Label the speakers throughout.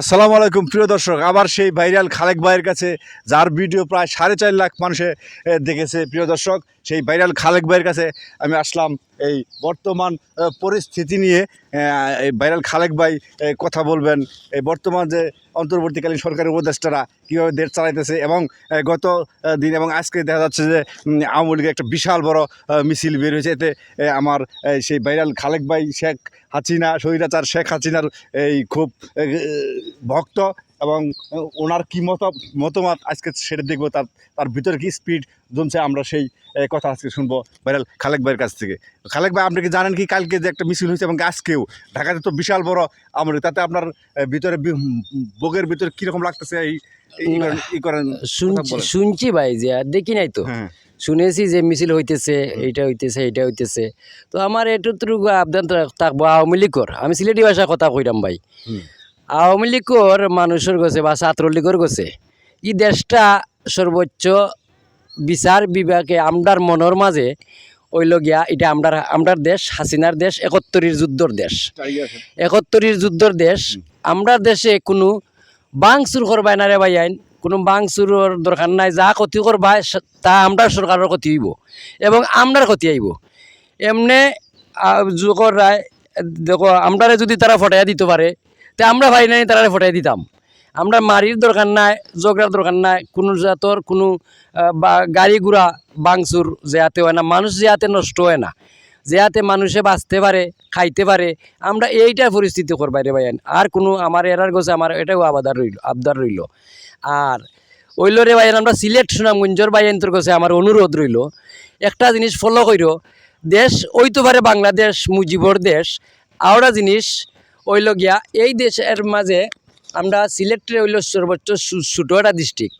Speaker 1: আসসালামু আলাইকুম। প্রিয় দর্শক, আবার সেই ভাইরাল খালেক ভাইয়ের কাছে, যার ভিডিও প্রায় সাড়ে চার লাখ মানুষে দেখেছে। প্রিয় দর্শক, সেই ভাইরাল খালেক ভাইয়ের কাছে আমি আসলাম। এই বর্তমান পরিস্থিতি নিয়ে এই ভাইরাল খালেক ভাই কথা বলবেন। এই বর্তমান যে অন্তর্বর্তীকালীন সরকারের উপদেষ্টারা কীভাবে দেশ চালাইতেছে এবং গত দিন এবং আজকে দেখা যাচ্ছে যে আওয়ামী লীগের একটা বিশাল বড় মিছিল বের হয়েছে। এতে আমার সেই ভাইরাল খালেক ভাই শেখ হাসিনা, স্বৈরাচার শেখ হাসিনার এই খুব ভক্ত। এবং ওনার কি মত মতামত আজকে সেটা দেখব তার তার ভিতরে কি স্পিড জমছে আমরা সেই কথা আজকে শুনব ভাইরাল খালেক ভাইয়ের কাছ থেকে। খালেক ভাই আপনি কি জানেন কি কালকে যে একটা মিছিল হয়েছে এবং আজকেও ঢাকাতে তো বিশাল বড় আমরা তাতে আপনার ভিতরে বি- বুকের ভিতরে কীরকম লাগতেছে এই
Speaker 2: শুনছি ভাই যে আর দেখি নাই তো।
Speaker 1: হ্যাঁ।
Speaker 2: শুনেছি যে মিছিল হইতেছে এইটা হইতেছে এইটা হইতেছে। তো আমার এটুকু আবদান থাকব আওয়ামী লীগর। আমি সিলেটি ভাষায় কথা কইরাম ভাই। আওয়ামী লীগর মানুষের গছে বা ছাত্রলীগর গছে ই দেশটা সর্বোচ্চ বিচার বিভাগে আমরার মনের মাঝে ওইল গিয়া এটা আমরার আমরার দেশ হাসিনার দেশ একত্তরের যুদ্ধর দেশ। একত্তরের যুদ্ধর দেশ আমরা দেশে কোনো বাংচুর করবাই না রে ভাই আইন কোনো বাংচুরের দরকার নাই যা ক্ষতি করবাই সে- তা আমরা সরকারের ক্ষতি হইব এবং আমরার ক্ষতি আইব এমনে যুগর রায় দেখো আমরারে যদি তারা ফটাইয়া দিতে পারে তে আমরা ভাই নাই তারা ফটাই দিতাম। আমরা মারির দরকার নাই, জগড়ার দরকার নাই, কোনো জাতর, কোনো বা গাড়ি ঘোড়া বাংচুর যেয়াতে হয় না, মানুষ যেয়াতে নষ্ট হয় না। যেয়াতে মানুষে বাঁচতে পারে, খাইতে পারে, আমরা এইটা পরিস্থিতি করবাই রে ভাইয়ান আর কোনো আমার এরার গোছে আমার এটাও আবাদার রইল, আবদার রইল। আর ওইল রে ভাইয়ান আমরা সিলেট সুনামগঞ্জর ভাইয়ান্তর কাছে আমার অনুরোধ রইল, একটা জিনিস ফলো কইর। দেশ ওইতো পারে বাংলাদেশ, মুজিবর দেশ, আওড়া জিনিস ওইল গিয়া, এই দেশের মাঝে আমরা সিলেটের হইল সর্বোচ্চ সু- ছোটো ডিস্ট্রিক্ট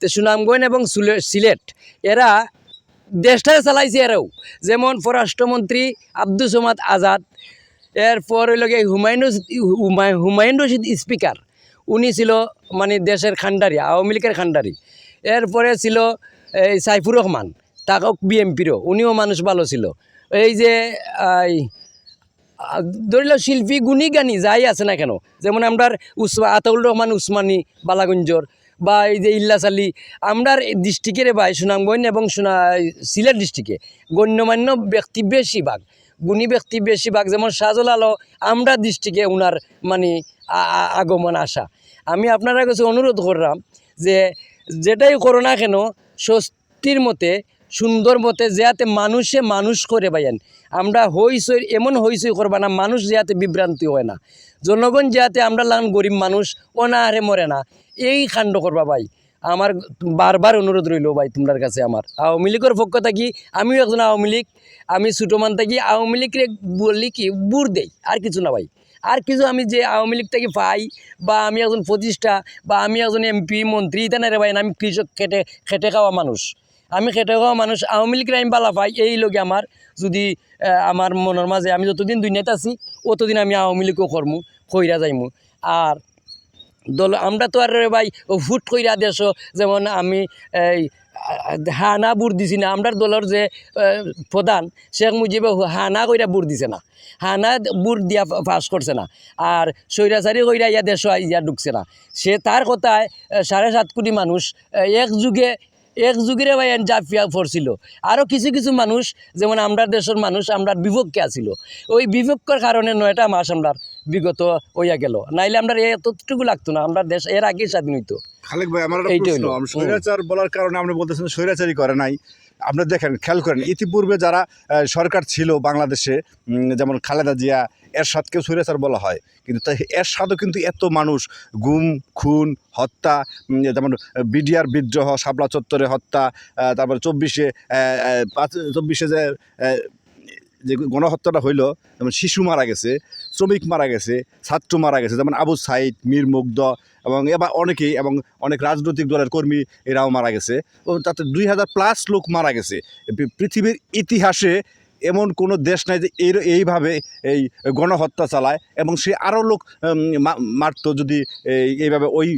Speaker 2: তো সুনামগঞ্জ এবং সুলে- সিলেট, এরা দেশটা চালাইছে এরাও। যেমন পররাষ্ট্রমন্ত্রী আব্দুল সোমাদ আজাদ, এরপর হইল গিয়ে হুমায়ুন হুমায়ুন রশিদ স্পিকার। উনি ছিল মানে দেশের খান্ডারি, আওয়ামী লীগের খান্ডারি। এরপরে ছিল, এই সাইফুর রহমান তাকেও বিএমপিরও উনিও মানুষ ভালো ছিল। এই যে ধরিল শিল্পী গুণী গানি যাই আছে না কেন? যেমন আমরার উসমা আতাউল রহমান উসমানী, বালাগঞ্জর, বা এই যে ইল্লাস আলী, আমরার ডিস্ট্রিক্টের ভাই সুনামগঞ্জ এবং সুনা, সিলেট ডিস্ট্রিক্টে গণ্যমান্য ব্যক্তি বেশিরভাগ, গুণী ব্যক্তি বেশিরভাগ, যেমন আলো আমরা ডিস্ট্রিক্টে ওনার মানে আগমন আসা আমি আপনারা কাছে অনুরোধ করলাম যে যেটাই করো না কেন, স্বস্তির মতে, সুন্দর মতে, যাতে মানুষে মানুষ করে বাইয়ান আমরা হইসই এমন হইসই করবা না মানুষ যাতে বিভ্রান্তি হয় না। জনগণ যাতে আমরা লান গরিব মানুষ অনাহারে মরে না। এই কাণ্ড করবা ভাই। আমার বারবার অনুরোধ রইল ভাই তোমার কাছে আমার আওয়ামী লীগের পক্ষ থাকি আমিও একজন আওয়ামী লীগ, আমি ছোটো মান থাকি আওয়ামী লীগরে বললি কি বুর দেই আর কিছু না ভাই। আর কিছু আমি যে আওয়ামী লীগ থেকে পাই বা আমি একজন প্রতিষ্ঠা বা আমি একজন এমপি মন্ত্রী ইতা না রে ভাই, আমি কৃষক খেটে খেটে খাওয়া মানুষ আমি খেটে খাওয়া মানুষ, আওয়ামী লীগের আমি বালা পাই এই লোকে আমার যদি আমার মনের মাঝে আমি যতদিন দুনিয়াতে আছি, অতদিন আমি আওয়ামী লীগও করমু খইরা যাইমু। আর দল, আমরা তো আর ভাই ফুট কইরা দেশ, যেমন আমি, এই, হানা বুট দিছি না, আমরার দলের যে প্রধান, শেখ মুজিবে হানা কইরা বুট দিছে না। হানা বুট দিয়া পাস করছে না। আর সৈরাচারি কইরা ইয়া দেশ, ইয়া ঢুকছে না। সে তার কথায় সাড়ে সাত কোটি মানুষ এক যুগে এক যুগের ভাই জাফিয়া পড়ছিল আরও কিছু কিছু মানুষ যেমন আমরা দেশের মানুষ আমরা বিভক্ষে আছিল। ওই বিভক্ষর কারণে নয়টা মাস আমরা বিগত হইয়া গেল। নাইলে আমরা এতটুকু লাগতো না আমরা দেশ এর আগেই স্বাধীন হইতো।
Speaker 1: খালেক ভাই আমার একটা
Speaker 2: এইটা
Speaker 1: প্রশ্ন। স্বৈরাচার বলার কারণে আপনি বলতেছেন স্বৈরাচারই করে নাই। আপনি দেখেন, খেয়াল করেন, ইতিপূর্বে যারা সরকার ছিল বাংলাদেশে যেমন খালেদা জিয়া, এরশাদকেও স্বৈরাচার বলা হয়। কিন্তু তাই এরশাদও কিন্তু এত মানুষ, গুম, খুন, হত্যা যেমন, বিডিআর বিদ্রোহ, শাপলা চত্বরে হত্যা তারপরে চব্বিশে পাঁচ, চব্বিশে যে যে গণহত্যাটা হইল, যেমন শিশু মারা গেছে, শ্রমিক মারা গেছে, ছাত্র মারা গেছে, যেমন আবু সাইদ, মীর মুগ্ধ এবং এবার অনেকেই এবং অনেক রাজনৈতিক দলের কর্মী এরাও মারা গেছে। তাতে দুই হাজার প্লাস লোক মারা গেছে। পৃথিবীর ইতিহাসে এমন কোনো দেশ নাই যে এই এইভাবে এই গণহত্যা চালায় এবং সে আরও লোক মারতো যদি এই এইভাবে ওই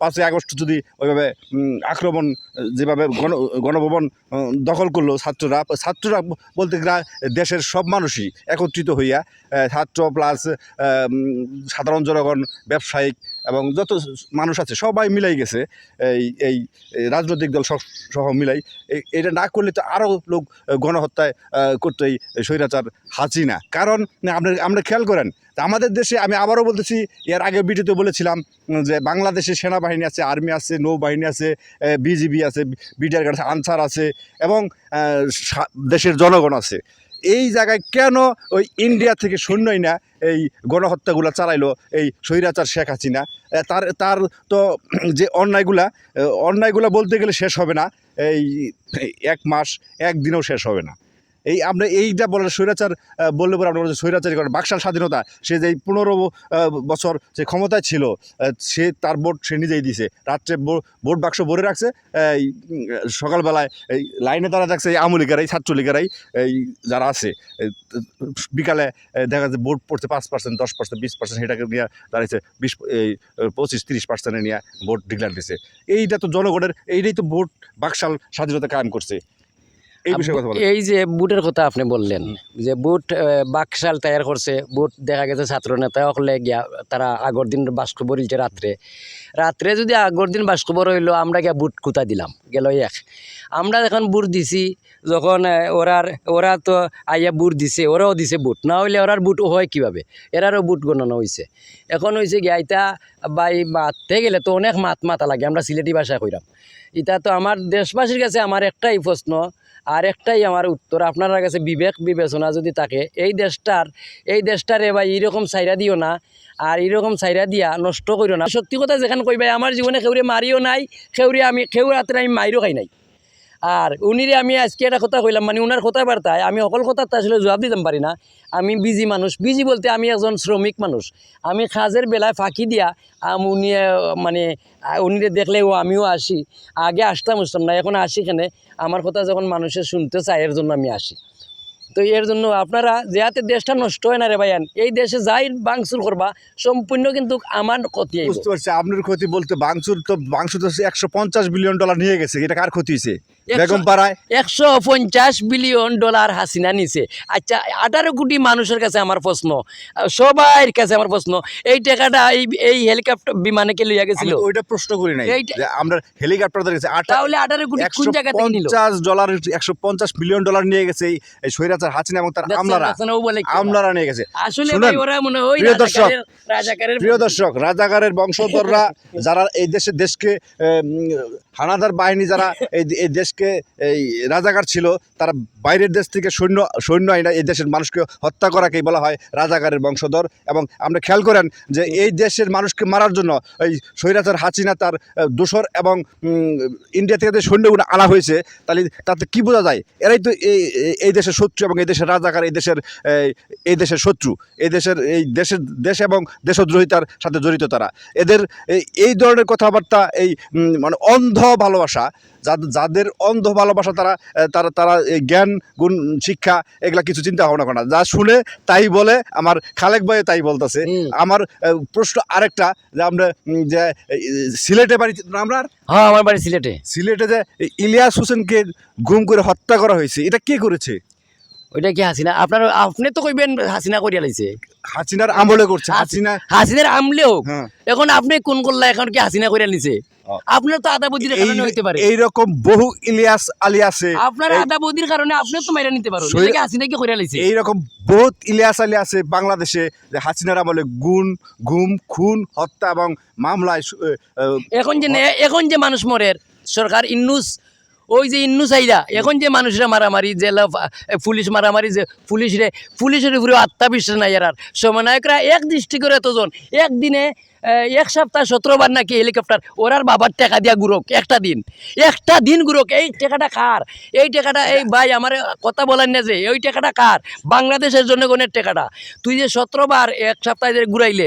Speaker 1: পাঁচই আগস্ট যদি ওইভাবে আক্রমণ, যেভাবে গণ গণভবন দখল করল ছাত্ররা ছাত্ররা বলতে গেলে দেশের সব মানুষই একত্রিত হইয়া ছাত্র প্লাস সাধারণ জনগণ, ব্যবসায়িক এবং যত মানুষ আছে সবাই মিলাই গেছে এই এই রাজনৈতিক দল সহ মিলাই। এটা না করলে তো আরও লোক গণহত্যায় করতো এই স্বৈরাচার হাসিনা। কারণ না, আপনি আমরা খেয়াল করেন আমাদের দেশে আমি আবারও বলতেছি এর আগে ভিডিওতে বলেছিলাম যে বাংলাদেশে সেনাবাহিনী আছে আর্মি আছে নৌবাহিনী আছে বিজিবি আছে বিডিআর আছে আনসার আছে এবং দেশের জনগণ আছে। এই জায়গায় কেন ওই ইন্ডিয়া থেকে শূন্যই না এই গণহত্যাগুলো চালাইলো এই স্বৈরাচার শেখ হাসিনা? তার তার তো যে অন্যায়গুলা অন্যায়গুলো বলতে গেলে শেষ হবে না। এই এক মাস, একদিনেও শেষ হবে না। এই আমরা এইটা বলে স্বৈরাচার বললে পরে আমরা স্বৈরাচারী করে বাকশাল স্বাধীনতা, সে যে পনেরো বছর সে ক্ষমতায় ছিল সে তার ভোট সে নিজেই দিছে। রাত্রে ভোট বাক্স ভরে রাখছে, এই সকালবেলায় এই লাইনে তারা দেখছে এই আমলিকারাই ছাত্রলীগেরাই, এই যারা আছে বিকালে দেখা যাচ্ছে ভোট পড়ছে পাঁচ পার্সেন্ট দশ পার্সেন্ট বিশ পার্সেন্ট সেটাকে নিয়ে দাঁড়িয়েছে, বিশ, এই, পঁচিশ, তিরিশ পার্সেন্টে নিয়ে ভোট ডিক্লেয়ার দিছে। এইটা তো জনগণের, এইটাই তো ভোট বাকশাল স্বাধীনতা কায়েম করছে। এই বিষয়ে কথা বলে
Speaker 2: এই যে বুটের কথা আপনি বললেন যে বুট বাকশাল তৈয়ার করছে বুট দেখা গেছে ছাত্র নেতা হলে গিয়া তারা আগর দিন বাস্ক বরিলছে রাত্রে। রাত্রে যদি আগর দিন বাস্ক হইল আমরা গিয়া বুট কুতা দিলাম গেল এক। আমরা যখন বুট দিছি যখন ওরার ওরা তো আইয়া বুট দিছে ওরাও দিছে বুট। না হইলে ওরার বুট হয় কীভাবে? এরারও বুট গণনা হয়েছে এখন হয়েছে গিয়া ইতা বাই মারতে গেলে তো অনেক মাত মাতা লাগে আমরা সিলেটি ভাষায় কইরাম। ইটা তো আমার দেশবাসীর কাছে আমার একটাই প্রশ্ন আর একটাই আমার উত্তর, আপনার কাছে বিবেক বিবেচনা যদি থাকে, এই দেশটার, এই দেশটারে বা এইরকম সাইরা দিও না, আর এইরকম সাইরা দিয়া নষ্ট করিও না। সত্যি কথা যেখানে কইবাই আমার জীবনে খেউরে মারিও নাই খেউরে আমি খেউ রাত্রে আমি মাইরও খাই নাই। আর উনিরে আমি আজকে একটা কথা কইলাম মানে উনার কথাবার্তায় আমি অকল কথা আসলে জবাব দিতাম পারি না। আমি বিজি মানুষ, বিজি বলতে আমি একজন শ্রমিক মানুষ। আমি কাজের বেলায় ফাঁকি দিয়া উনি মানে উনিরে দেখলেও আমিও আসি। আগে আসতাম আসতাম না, এখন আসি এখানে আমার কথা যখন মানুষের শুনতে চায়, এর জন্য আমি আসি। তো এর জন্য আপনারা যাতে দেশটা নষ্ট হয় না রে ভাইয়ান, এই দেশে যাই বাংসুর করবা, সম্পূর্ণ কিন্তু আমার ক্ষতি
Speaker 1: বুঝতে পারছি, আপনার ক্ষতি বলতে বাংসুর তো বাংসুর তো একশো পঞ্চাশ বিলিয়ন ডলার নিয়ে গেছে, এটা কার ক্ষতি হয়েছে
Speaker 2: একশো-
Speaker 1: বেগম পাড়ায়?
Speaker 2: একশো পঞ্চাশ বিলিয়ন ডলার হাসিনা নিছে। আচ্ছা আঠারো কোটি মানুষের কাছে আমার প্রশ্ন। সবার কাছে আমার প্রশ্ন। এই টাকাটা এই এই হেলিকপ্টার বিমানে কে লইয়া গেছিল?
Speaker 1: ওইটা প্রশ্ন করি নাই। আমরা হেলিকপ্টার গেছে
Speaker 2: তাহলে আঠারো কোটি কোন জায়গা থেকে নিল?
Speaker 1: পঞ্চাশ ডলার একশো পঞ্চাশ বিলিয়ন ডলার নিয়ে গেছে এই- স্বৈরাচার হাসিনা এবং তার আমলারা? আমলারা নিয়ে গেছে।
Speaker 2: আসলে ওরা মনে হয়
Speaker 1: প্রিয় দর্শক, প্রিয় দর্শক রাজাকারের বংশধররা যারা এই দেশে দেশকে হানাদার বাহিনী যারা এই এই দেশকে এই রাজাকার ছিল তারা বাইরের দেশ থেকে সৈন্য সৈন্য আইনা এই দেশের মানুষকে হত্যা করাকেই বলা হয় রাজাকারের বংশধর। এবং আমরা খেয়াল করেন যে এই দেশের মানুষকে মারার জন্য এই স্বৈরাচার হাসিনা তার দোসর এবং ইন্ডিয়া থেকে যে সৈন্যগুলো আনা হয়েছে তাহলে তাতে কি বোঝা যায়? এরাই তো এই এই- দেশের শত্রু এবং এই দেশের রাজাকার এই দেশের এই, এই দেশের শত্রু। এই দেশের এই দেশের দেশ এবং দেশদ্রোহিতার সাথে জড়িত তারা। এদের এই এই ধরনের কথাবার্তা এই মানে অন্ধ ভালোবাসা যাদের অন্ধ ভালোবাসা তারা তারা তারা জ্ঞান গুণ শিক্ষা এগুলা কিছু চিন্তা ভাবনা করে না। যা শুনে তাই বলে আমার খালেক ভাই তাই বলতেছে। আমার প্রশ্ন আরেকটা যে আমরা যে সিলেটে বাড়ি আমরা
Speaker 2: হ্যাঁ আমার বাড়ি সিলেটে।
Speaker 1: সিলেটে যে ইলিয়াস হোসেনকে গুম করে হত্যা করা হয়েছে এটা কে করেছে?
Speaker 2: ওইটা কি হাসিনা? আপনার আপনি তো কইবেন হাসিনা করিয়া লাইছে।
Speaker 1: হাসিনার আমলে করছে হাসিনা
Speaker 2: হাসিনার আমলেও?
Speaker 1: হ্যাঁ।
Speaker 2: এখন আপনি কোন করলা এখন কি হাসিনা করিয়া নিছে। আপনার তো আদা বুদ্ধির কারণে হইতে পারে।
Speaker 1: এইরকম বহু ইলিয়াস আলী আছে।
Speaker 2: আপনার আদা বুদ্ধির কারণে আপনি তো মাইরা নিতে পারো।
Speaker 1: শরীর-
Speaker 2: এটাকে হাসিনা কি করিয়া লাইছে।
Speaker 1: এইরকম বহুত ইলিয়াস আলী আছে বাংলাদেশে যে হাসিনার আমলে গুণ গুম খুন হত্যা এবং মামলায়
Speaker 2: এখন যে এখন যে মানুষ মরের সরকার ইন্নুস ওই যে ইন্নুস আইরা এখন যে মানুষরা মারামারি যে লা- এ, পুলিশ মারামারি যে পুলিশ রে পুলিশের উপরে আত্মবিশ্বাস নাই এরার। সমন্বয়করা এক দৃষ্টি করে এতজন একদিনে এক সপ্তাহ সতেরো বার নাকি হেলিকপ্টার ওরার বাবার টাকা দিয়া গুরক, একটা দিন। একটা দিন গুরক, এই টাকাটা কার? এই টাকাটা, এই ভাই আমার কথা বলেন না যে ওই টাকাটা কার? বাংলাদেশের জনগণের টাকাটা। তুই যে সতেরো বার এক সপ্তাহে ঘুরাইলে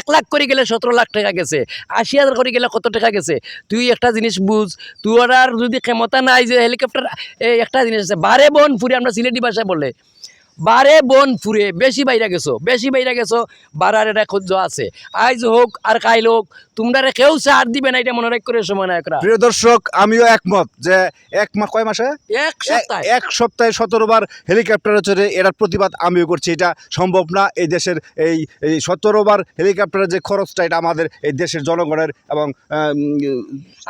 Speaker 2: এক লাখ করে গেলে সতেরো লাখ টাকা গেছে, আশি হাজার করে গেলে কত টাকা গেছে? তুই একটা জিনিস বুঝ তোর আর যদি ক্ষমতা নাই যে হেলিকপ্টার একটা জিনিস আছে, বারে বন ফুরে, আমরা সিলেটি ভাষায় বলে। বারে বন ফুরে বেশি বাইরে গেছো বেশি বাইরে গেছো বারার এটা খুঁজ আছে। আজ হোক আর কাইল হোক তোমরা কেউ সার দিবে না এটা মনে রাখ করে সময় নায়করা
Speaker 1: প্রিয় দর্শক আমিও একমত যে এক মাস কয় মাসে?
Speaker 2: এক সপ্তাহ।
Speaker 1: এক সপ্তাহে সতেরো বার হেলিকপ্টারে চড়ে এটার প্রতিবাদ আমিও করছি এটা সম্ভব না। এই দেশের এই এই সতেরো বার হেলিকপ্টারের যে খরচটা এটা আমাদের এই দেশের জনগণের এবং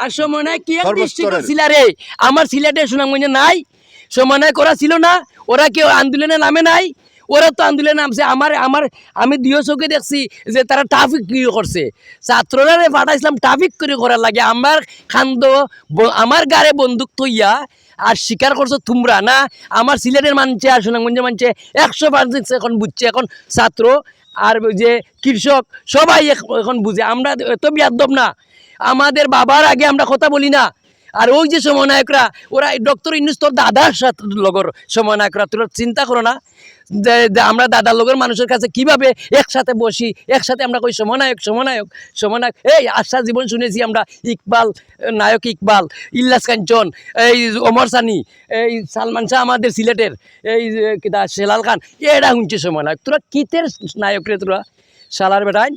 Speaker 2: আর কি। ডিস্ট্রিক্ট ছিল রে? আমার সিলেটে সুনামগঞ্জে নাই সমন্বয় করা ছিল না, ওরা কেউ আন্দোলনে নামে নাই, ওরা তো আন্দোলনে নামছে। আমার আমার আমি দিও চোখে দেখছি যে তারা ট্রাফিক কি করছে। ছাত্ররা পাঠাইছিলাম ট্রাফিক করে করার লাগে। আমার খান্দ আমার গাড়ে বন্দুক থইয়া আর স্বীকার করছ তোমরা, না? আমার সিলেটের মানছে আর সুনামগঞ্জের মানছে একশো পার্সেন্ট এখন বুঝছে। এখন ছাত্র আর যে কৃষক সবাই এখ- এখন বুঝে। আমরা এত বিয়াদ্দব না। আমাদের বাবার আগে আমরা কথা বলি না। আর ওই যে সমন্বয়করা ওরা ডক্টর ইন্নুস তোর দাদার সাথে লগর সমন্বয়করা তোরা চিন্তা করো না। যে আমরা দাদার লগর মানুষের কাছে কীভাবে একসাথে বসি, একসাথে আমরা কই সমনায়ক সমনায়ক সমনায়ক। এই আশা জীবন শুনেছি আমরা, ইকবাল, নায়ক ইকবাল, ইল্লাস কাঞ্চন এই ওমর সানি, এই সালমান শাহ আমাদের সিলেটের, এই সেলাল খান, এরা শুনছে সমনায়ক। তোরা কিতের নায়ক রে তোরা? শালার বেটায়